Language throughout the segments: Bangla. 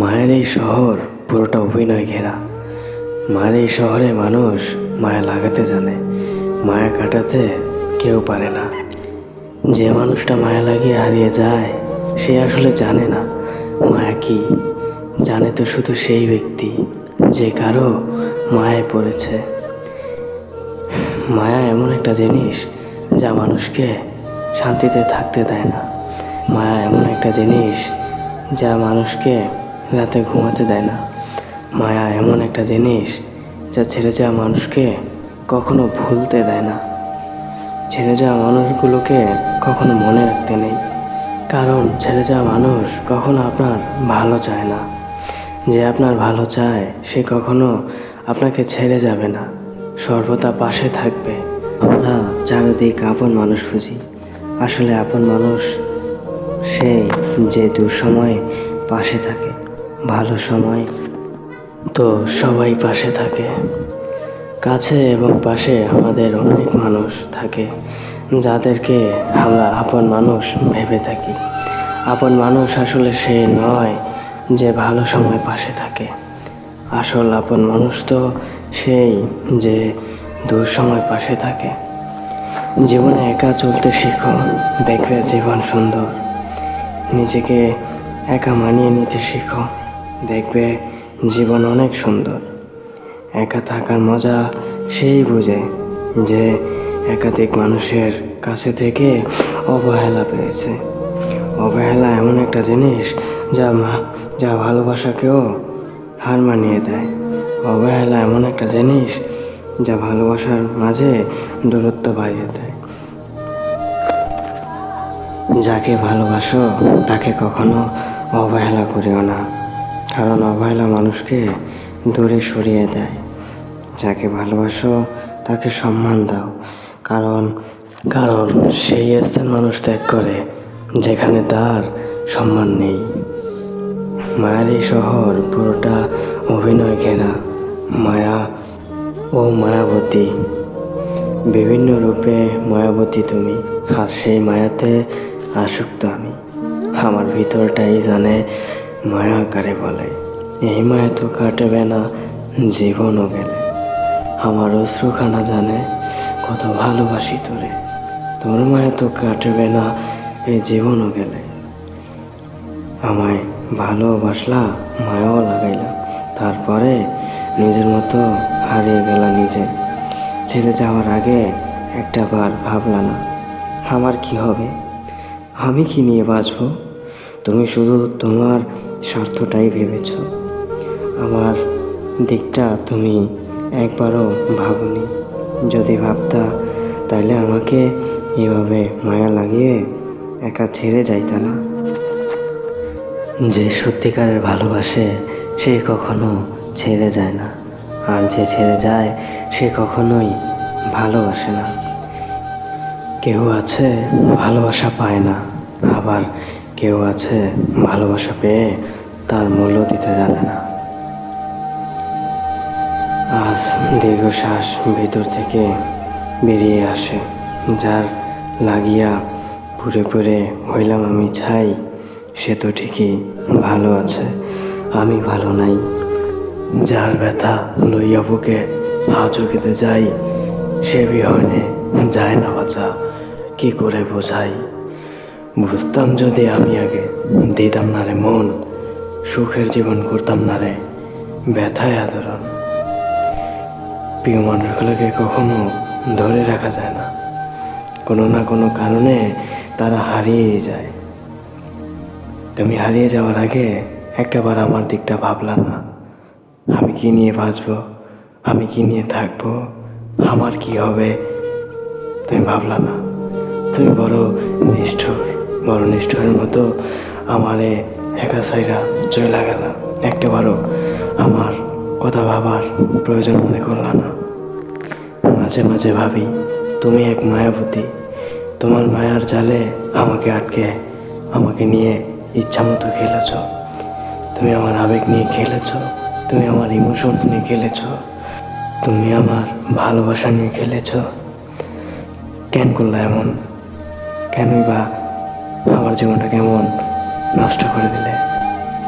মায়ের এই শহর পুরোটা অভিনয় ঘেরা। মায়ের এই শহরে মানুষ মায়া লাগাতে জানে, মায়া কাটাতে কেউ পারে না। যে মানুষটা মায়া লাগিয়ে হারিয়ে যায়, সে আসলে জানে না মায়া কি। জানে তো শুধু সেই ব্যক্তি যে কারও মায়ায় পড়েছে। মায়া এমন একটা জিনিস যা মানুষকে শান্তিতে থাকতে দেয় না। মায়া এমন একটা জিনিস যা মানুষকে রাতে ঘুমাতে দেয় না। মায়া এমন একটা জিনিস যা ছেড়ে যাওয়া মানুষকে কখনো ভুলতে দেয় না। ছেড়ে যাওয়া মানুষগুলোকে কখনো মনে রাখতে নেই। কারণ ছেড়ে যাওয়া মানুষ কখনো আপনার ভালো চায় না। যে আপনার ভালো চায়, সে কখনো আপনাকে ছেড়ে যাবে না। সর্বদা পাশে থাকবে। আমরা চারিদিক আপন মানুষ খুঁজি। আসলে আপন মানুষ সেই যে দুঃসময়ে পাশে থাকে। ভালো সময়। তো সবাই পাশে থাকে। কাছে এবং পাশে আমাদের অনেক মানুষ থাকে, যাদেরকে আমরা আপন মানুষ ভেবে থাকি। আপন মানুষ আসলে সে নয় যে ভালো সময় পাশে থাকে। আসল আপন মানুষ তো সেই যে সময় পাশে থাকে। জীবনে একা চলতে শিখো, দেখবে জীবন সুন্দর। নিজেকে একা মানিয়ে নিতে শিখো। দেখবে জীবন অনেক সুন্দর। একা থাকার মজা সেই বুঝে যে একাধিক মানুষের কাছে থেকে অবহেলা পেয়েছে। অবহেলা এমন একটা জিনিস যা যা ভালোবাসাকেও হার মানিয়ে দেয়। অবহেলা এমন একটা জিনিস যা ভালোবাসার মাঝে দূরত্ব বাড়িয়ে দেয়। যাকে ভালোবাসো, তাকে কখনো অবহেলা করিও না। কারণ অবহেলা মানুষকে দূরে সরিয়ে দেয়। যাকে ভালোবাসো, তাকে সম্মান দাও। কারণ কারণ সেই স্থান মানুষ ত্যাগ করে, যেখানে তার সম্মান নেই। মায়ার এই শহর পুরোটা অভিনয় ঘেরা, মায়া ও মায়াবতী। বিভিন্ন রূপে মায়াবতী তুমি, আর সেই মায়াতে আসক্ত আমি। আমার ভিতরটাই জানে মায়া কারে বলে? এই মায়া তো কাটবে না, জীবনও গেলে। আমার অশ্রুখানা জানে, কত ভালোবাসি তোরে। তোর মায়া তো কাটবে না, এই জীবনও গেলে। আমায় ভালোবাসলা, মায়াও লাগাইলা। তারপরে নিজের মতো হারিয়ে গেলা নিজে। ছেড়ে যাওয়ার আগে একটা বার ভাবলা না, আমার কি হবে? আমি কি নিয়ে বাঁচব? তুমি শুধু তোমার স্বার্থটাই ভেবেছ? আমার দিকটা তুমি একবারও ভাবনি। যদি ভাবতা তাহলে আমাকে এভাবে মায়া লাগিয়ে একা ছেড়ে যাইতা না। যে সত্যিকারের ভালোবাসে, সে কখনো ছেড়ে যায় না। আর যে ছেড়ে যায়, সে কখনোই ভালোবাসে না। কেউ আছে, ভালোবাসা পায় না। আবার কেউ আছে ভালোবাসা পেয়ে তার মূল্য দিতে জানে না। আজ দীর্ঘশ্বাস ভিতর থেকে বেরিয়ে আসে, যার লাগিয়া পুরে পুরে হইলাম আমি ছাই। সে তো ঠিকই ভালো আছে, আমি ভালো নাই। যার ব্যথা লইয়া বুকে হাজু খেতে যাই, সে বিহনে যায় না বাঁচা, কি করে বোঝাই? বুঝতাম যদি আমি আগে দিতাম না রে মন, সুখের জীবন করতাম না রে ব্যথায় আদরণ প্রিয় মানুষগুলোকে কখনো ধরে রাখা যায় না। কোনো না কোনো কারণে তারা হারিয়েই যায়। তুমি হারিয়ে যাওয়ার আগে একটাবার আমার দিকটা ভাবলা না। আমি কি নিয়ে বাঁচবো? আমি কি নিয়ে থাকব? আমার কি হবে? তুমি ভাবলা না। তুমি বড় নিষ্ঠুর। বড় নিষ্ঠুরের মতো আমারে একা সাইরা চলে গেল। একটাবারও আমার কথা ভাবার প্রয়োজন মনে করলা না। মাঝে মাঝে ভাবি, তুমি এক মায়াবতী। তোমার মায়ার জালে আমাকে আটকে, আমাকে নিয়ে ইচ্ছা মতো খেলেছ। তুমি আমার আবেগ নিয়ে খেলেছ। তুমি আমার ইমোশন নিয়ে খেলেছ। তুমি আমার ভালোবাসা নিয়ে খেলেছ। কেন করলা এমন? কেনই বা আমার জীবনটা কেমন নষ্ট করে দিলে?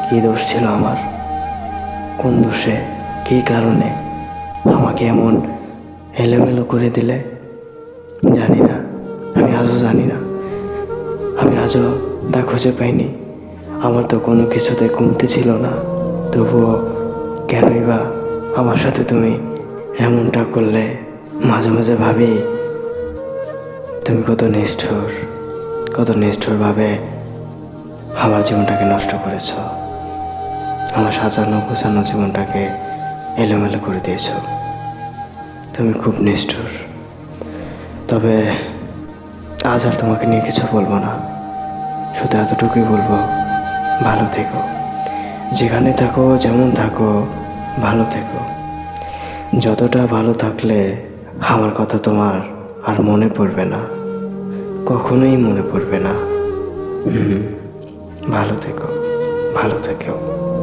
কী দোষ ছিল আমার? কোন দোষে? কী কারণে? আমাকে এমন এলোমেলো করে দিলে? জানি না। আমি আজও জানি না। আমি আজও তা খুঁজে পাইনি। আমার তো কোনো কিছুতে কমতি ছিল না। তবুও কেনই বা আমার সাথে তুমি এমনটা করলে? মাঝে মাঝে ভাবি, তুমি কত নিষ্ঠুর। কত নিষ্ঠুরভাবে আমার জীবনটাকে নষ্ট করেছ। আমার সাজানো, গোছানো জীবনটাকে এলোমেলো করে দিয়েছ। তুমি খুব নিষ্ঠুর। তবে আজ আর তোমাকে নিয়ে কিছু বলব না। শুধু এতটুকুই বলব, ভালো থেকো। যেখানে থাকো, যেমন থাকো, ভালো থেকো। যতটা ভালো থাকলে আমার কথা তোমার আর মনে পড়বে না। কখনোই মনে পড়বে না। ভালো থেকো ভালো থেকো।